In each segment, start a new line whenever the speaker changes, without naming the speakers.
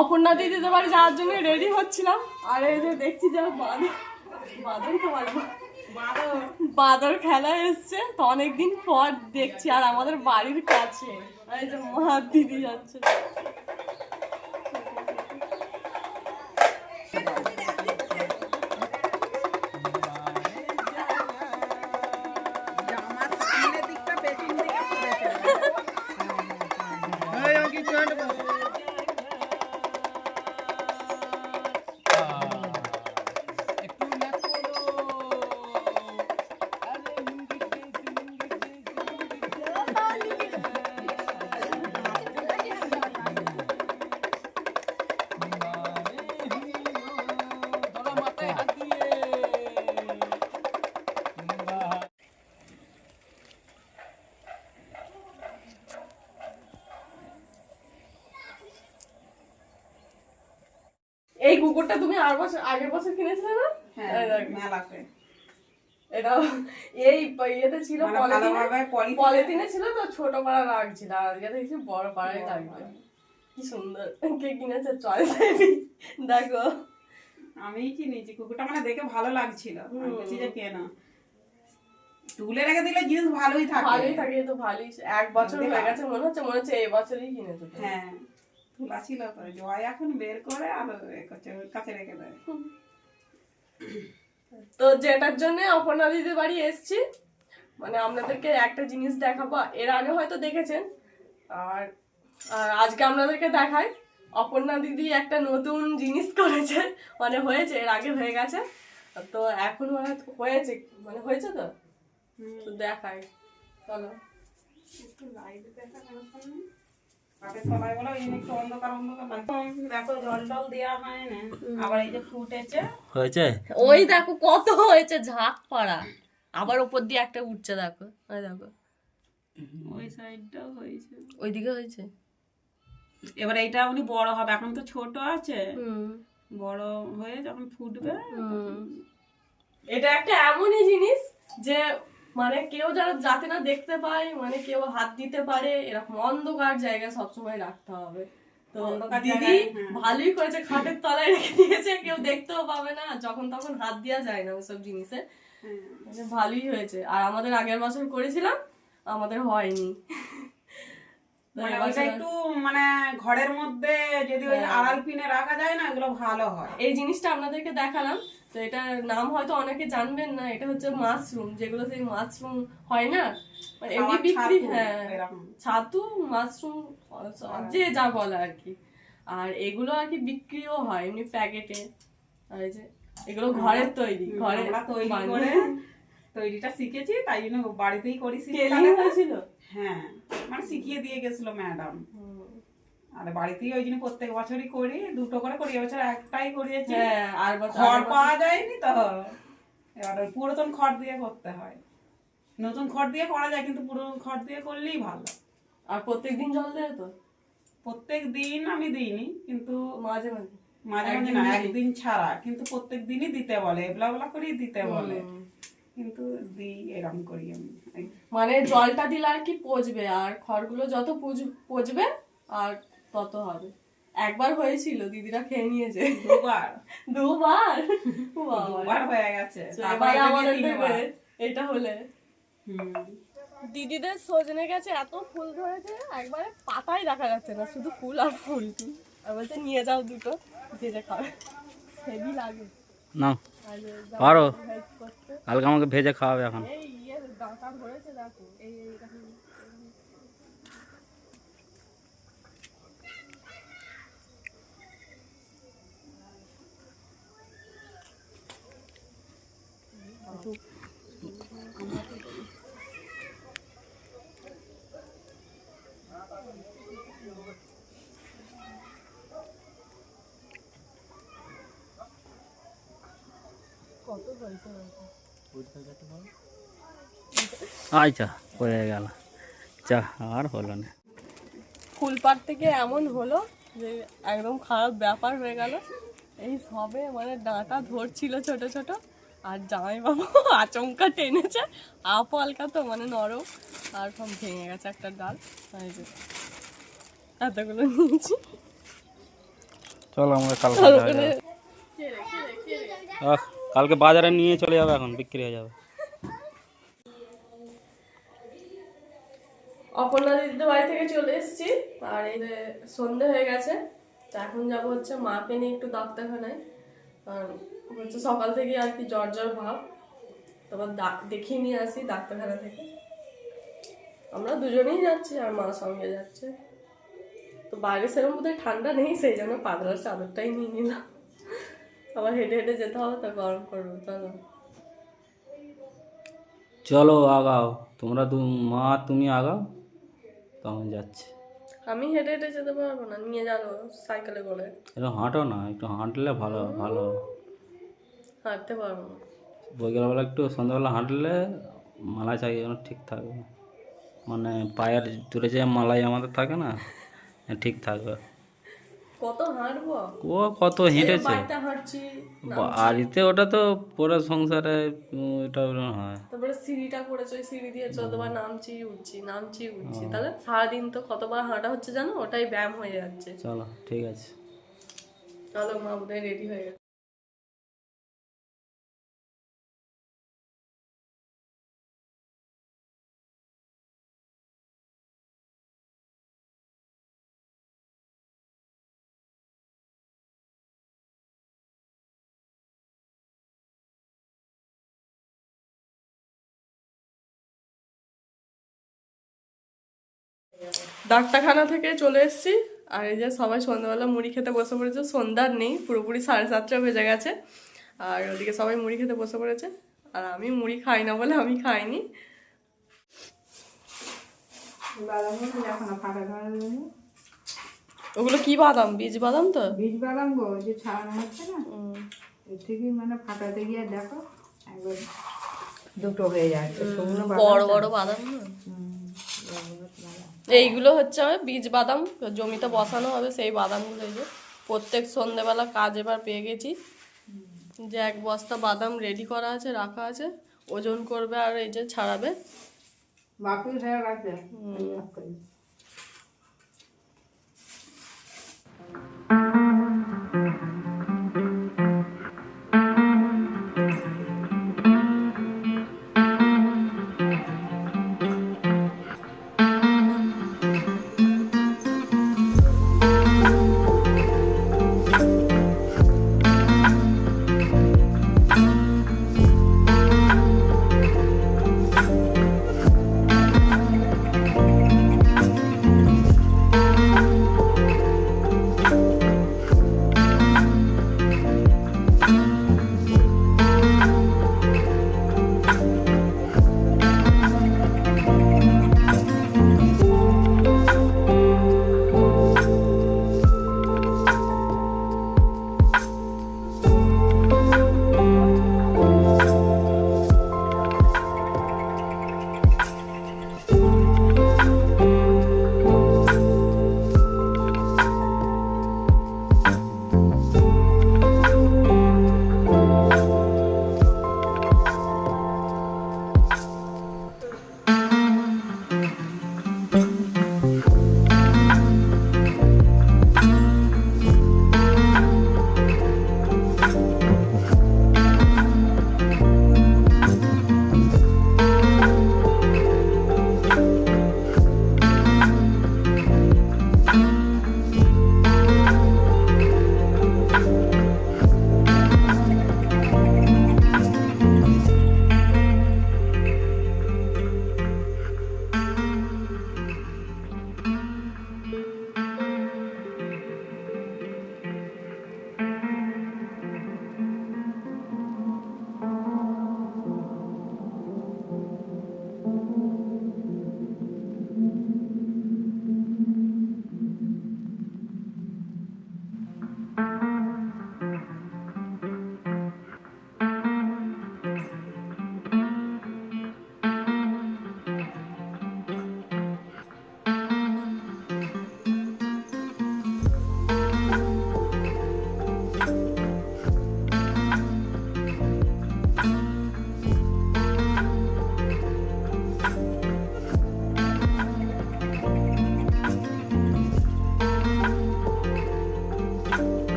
অপর্ণা দিদি বাড়ি যাওয়ার জন্য রেডি হচ্ছিলাম আর এই যে দেখছি যে বাদর বাঁদর তো বলে না। খেলা এসছে, তো অনেকদিন পর দেখছি আর আমাদের বাড়ির কাছে এই যে দিদি যাচ্ছে এই কুকুরটা তুমি আর বছর আগের বছর কিনেছিলে না?
হ্যাঁ
দেখো।
মেলাতে
এটা এই ইয়েতে ছিল
মানে
পলিথিনে
ভালোভাবে পলিথিনে-
পলিথিনে ছিল তো ছোট পাড়া লাগছিল আর আজকে দেখছি বড় পাড়াই লাগবে কি সুন্দর। কে কিনেছে? চয়েস দেখো।
আমি কিনেছি কুকুরটা। মানে দেখে ভালো লাগছিল। আমি বলছি যে কেন? তুলে রেখে দিলে জিনিস ভালোই থাকে।
ভালোই থাকে তো ভালোই। এক বছর হয়ে গেছে মনে হচ্ছে মনে হচ্ছে এই বছরই কিনেছে।
হ্যাঁ। তোলা ছিল তো জয় এখন বের করে আর কাছে রেখে দেয়।
তো যেটার জন্য অপর্ণা দিদি বাড়ি এসছি মানে আপনাদেরকে একটা জিনিস দেখাবো এর আগে হয়তো দেখেছেন আর আর আজকে আপনাদেরকে দেখাই অপর্ণা দিদি একটা নতুন জিনিস করেছে মানে হয়েছে এর আগে হয়ে গেছে তো এখন হয়তো হয়েছে মানে হয়েছে তো? তো দেখাই চলো।
একটু লাইট দেখা কেন তলায় বলো এই একটু অন্ধকার অন্ধকার লাগছে। দেখো জল টল দেওয়া হয় না। আবার এই যে ফুটেছে
হয়েছে?
ওই দেখো কত হয়েছে ঝাঁক পাড়া। আবার ওপর দিয়ে একটা উঠছে দেখো ওই দেখো।
ওই সাইডটাও হয়েছে।
ওইদিকে হয়েছে?
এবার এইটা উনি বড় হবে এখন তো ছোট আছে।
হুম।
বড় হয়ে যখন ফুটবে
এটা একটা এমনই জিনিস যে মানে কেউ যারা যাতে না দেখতে পায় মানে কেউ হাত দিতে পারে এরকম অন্ধকার জায়গায় সবসময় রাখতে হবে। তো দিদি
হ্যাঁ।
ভালোই করেছে খাটের তলায় রেখে দিয়েছে কেউ দেখতেও পাবে না যখন তখন হাত দেওয়া যায় না ওসব জিনিসে।
হ্যাঁ।
ভালোই হয়েছে। আর আমাদের আগের বছর করেছিলাম আমাদের হয়নি।
মানে একটু মানে ঘরের মধ্যে যদি ওই আড়াল পিনে রাখা যায় না এগুলো ভালো হয়।
এই জিনিসটা আপনাদেরকে দেখালাম। তো এটার নাম হয়তো অনেকে জানবেন না এটা হচ্ছে মাশরুম যেগুলো সেই মাশরুম হয় না? মানে এমনি বিক্রি হ্যাঁ। ছাতু মাশরুম যে যা বলে আর কি। আর এগুলো আর কি বিক্রিও হয় এমনি প্যাকেটে। আর যে এগুলো ঘরের তৈরি ঘরে
তৈরি করে তৈরিটা শিখেছি তাই জন্য বাড়িতেই করি হ্যাঁ মানে শিখিয়ে দিয়ে গেছিল ম্যাডাম। আর বাড়িতেই ওই জন্য প্রত্যেক বছরই করি দুটো করে করি এবছর একটাই করিয়েছি।
হ্যাঁ আর
খড় পাওয়া যায়নি তো। এবার পুরাতন খড় দিয়ে করতে হয়। নতুন খড় দিয়ে করা যায় কিন্তু পুরাতন খড় দিয়ে করলেই ভালো।
আর প্রত্যেকদিন জল দেয় তো?
প্রত্যেক দিন আমি দিইনি কিন্তু
মাঝে মাঝে।
মাঝে মাঝে না একদিন? ছাড়া কিন্তু প্রত্যেক দিনই দিতে বলে এবলা এবলা করেই দিতে বলে। কিন্তু দিই এরকম করি আমি।
মানে জলটা দিলে আর কি পচবে আর খড়গুলো যত পচবে আর তত হবে একবার হয়েছিল দিদিরা খেয়ে নিয়েছে
দুবার
দুবার
দুবার হয়ে গেছে এটা
আমাদের দেবে এটা হলে দিদিদের সজনে গেছে এত ফুল ধরেছে একবারে পাতাই দেখা যাচ্ছে না শুধু ফুল আর ফুল আর বলছে নিয়ে যাও দুটো ভেজে খাবে হেভি লাগে
নাও
আর
পারো কালকে আমাকে ভেজে খাওয়াবে এখন
এই ইয়ে ডাঁটা ধরেছে দেখো এই এইরকম কত হয়েছে? দেখো
আচ্ছা পড়ে গেল। চা আর হলো না।
ফুলপাট থেকে এমন হলো যে একদম খারাপ ব্যাপার হয়ে গেল। এই সবে মানে ডাঁটা ধরছিল ছোট ছোট। আর জামাই জামাইবাবু আচমকা টেনেছে আপ হালকা তো মানে নরম আর সব ভেঙে গেছে একটা ডাল। এতগুলো নিয়েছি।
চলো আমরা কাল
আর
বাজারে
ওখানে
যাব। আহ, কালকে বাজারে নিয়ে চলে যাবে এখন বিক্রি হয়ে যাবে।
অপর্ণা দিদিদের বাড়ি থেকে চলে এসেছি আর এই সন্ধে হয়ে গেছে তো এখন যাব হচ্ছে মাকে নিয়ে একটু ডাক্তারখানায় কারণ হচ্ছে সকাল থেকে আর কি জ্বর জ্বর ভাব। দা- দেখিয়ে নিয়ে আসি ডাক্তারখানা থেকে। আমরা দুজনেই যাচ্ছি আর মা সঙ্গে যাচ্ছে। তো বাইরে সেরকম বোধহয় ঠান্ডা নেই, সেই জন্য পাতলার চাদরটাই নিয়ে নিলাম। আবার হেঁটে হেঁটে যেতে হবে, তো গরম করব, চলো।
চলো আগাও, তোমরা মা তুমি আগাও, তখন যাচ্ছে।
আমি হেঁটে হেঁটে যেতে পারব না নিয়ে যাব সাইকেলে করে।
একটু হাঁটো না একটু হাঁটলে ভালো ভালো।
হাঁটতে পারব না।
বিকেলবেলা একটু সন্ধ্যাবেলা হাঁটলে মালা চাই ঠিক থাকবে। মানে পায়ের দূরে যে মালাই আমাদের থাকে না ঠিক থাকবে।
কত হাঁটবো?
ও কত হেঁটেছে।
বাড়িতে
ওটা তো পুরো সংসারে এটা হয়।
তারপরে সিঁড়িটা করেছে ওই সিঁড়ি দিয়ে যতবার নামছি উঠছি নামছি উঠছি। তাহলে সারাদিন তো কতবার হাঁটা হচ্ছে জানো? ওটাই ব্যায়াম হয়ে যাচ্ছে।
চলো ঠিক আছে।
চলো মা বোধহয় রেডি হয়ে গেছে। ডাক্তারখানা থেকে চলে এসেছি। আর এই যে সবাই সন্ধ্যাবেলা মুড়ি খেতে বসে পড়েছে সন্ধ্যার নেই পুরোপুরি সাড়ে সাতটা বেজে গেছে। আর ওদিকে সবাই মুড়ি খেতে বসে পড়েছে। আর আমি মুড়ি খাই না বলে আমি খাইনি। ওগুলো কি বাদাম? বীজ বাদাম তো?
বীজ বাদাম গো যে ছাড়ানো হচ্ছে না? এর থেকে মানে ফাটাতে গিয়ে দেখো একবার দুটো হয়ে যায়
বড় বড় বাদাম না? এইগুলো হচ্ছে আমার বীজ বাদাম জমিতে বসানো হবে সেই বাদামগুলো এই যে প্রত্যেক সন্ধেবেলা কাজ এবার পেয়ে গেছি। যে এক বস্তা বাদাম রেডি করা আছে রাখা আছে ওজন করবে আর এই যে ছাড়াবে।
বাকি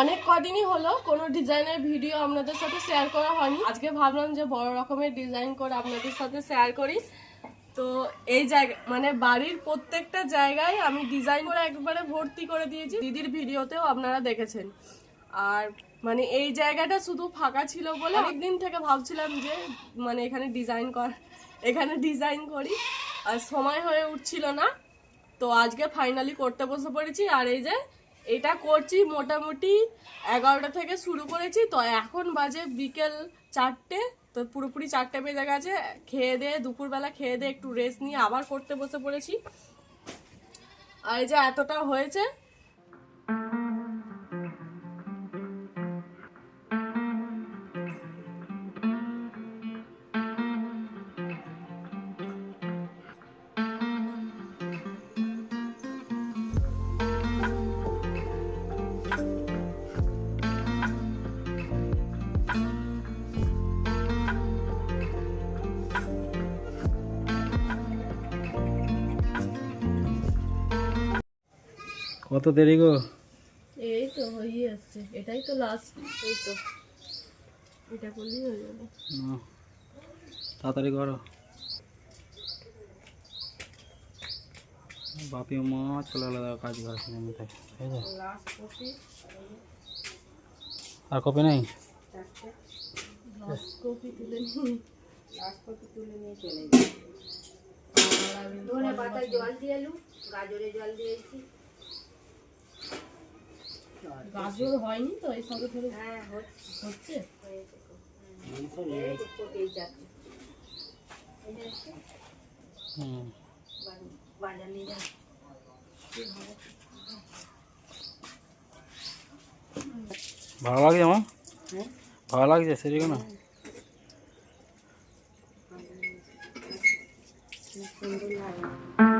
অনেক কদিনই হলো, কোনো ডিজাইনের ভিডিও আপনাদের সাথে শেয়ার করা হয়নি। আজকে ভাবলাম যে বড় রকমের ডিজাইন করে আপনাদের সাথে শেয়ার করি। তো এই জায়গা মানে বাড়ির প্রত্যেকটা জায়গায় আমি ডিজাইন করে একবারে ভর্তি করে দিয়েছি। দিদির ভিডিওতেও আপনারা দেখেছেন। আর মানে এই জায়গাটা শুধু ফাঁকা ছিল বলে অনেকদিন থেকে ভাবছিলাম যে মানে এখানে ডিজাইন কর, এখানে ডিজাইন করি। আর সময় হয়ে উঠছিল না। তো আজকে ফাইনালি করতে বসে পড়েছি। আর এই যে এটা করছি মোটামুটি এগারোটা থেকে শুরু করেছি। তো এখন বাজে বিকেল চারটে। তো পুরোপুরি চারটে বেজে গেছে। খেয়ে দিয়ে দুপুরবেলা খেয়ে দিয়ে একটু রেস্ট নিয়ে আবার করতে বসে পড়েছি। আর এই যে এতটা হয়েছে
কত দেরি গো?
এই তো হয়ে আসছে এটাই তো লাস্ট এই তো। এটা করলেই হয়ে যাবে।
না তাড়াতাড়ি করো। বাপি মা চলে গেলো কাজ করে জমিতে ঠিক আছে আর কপি নেই?
লাস্ট কপি তুলে নিই
লাস্ট কপি তুলে নিয়ে চলে যাই
ধনে পাতায় জল দিয়ে গাজরে জল দিয়েছি।
হয়নি তো এই সঙ্গে
হ্যাঁ,
ভালো লাগছে মা?
হ্যাঁ।
ভালো লাগছে সেদিকে না? সুন্দর লাগে।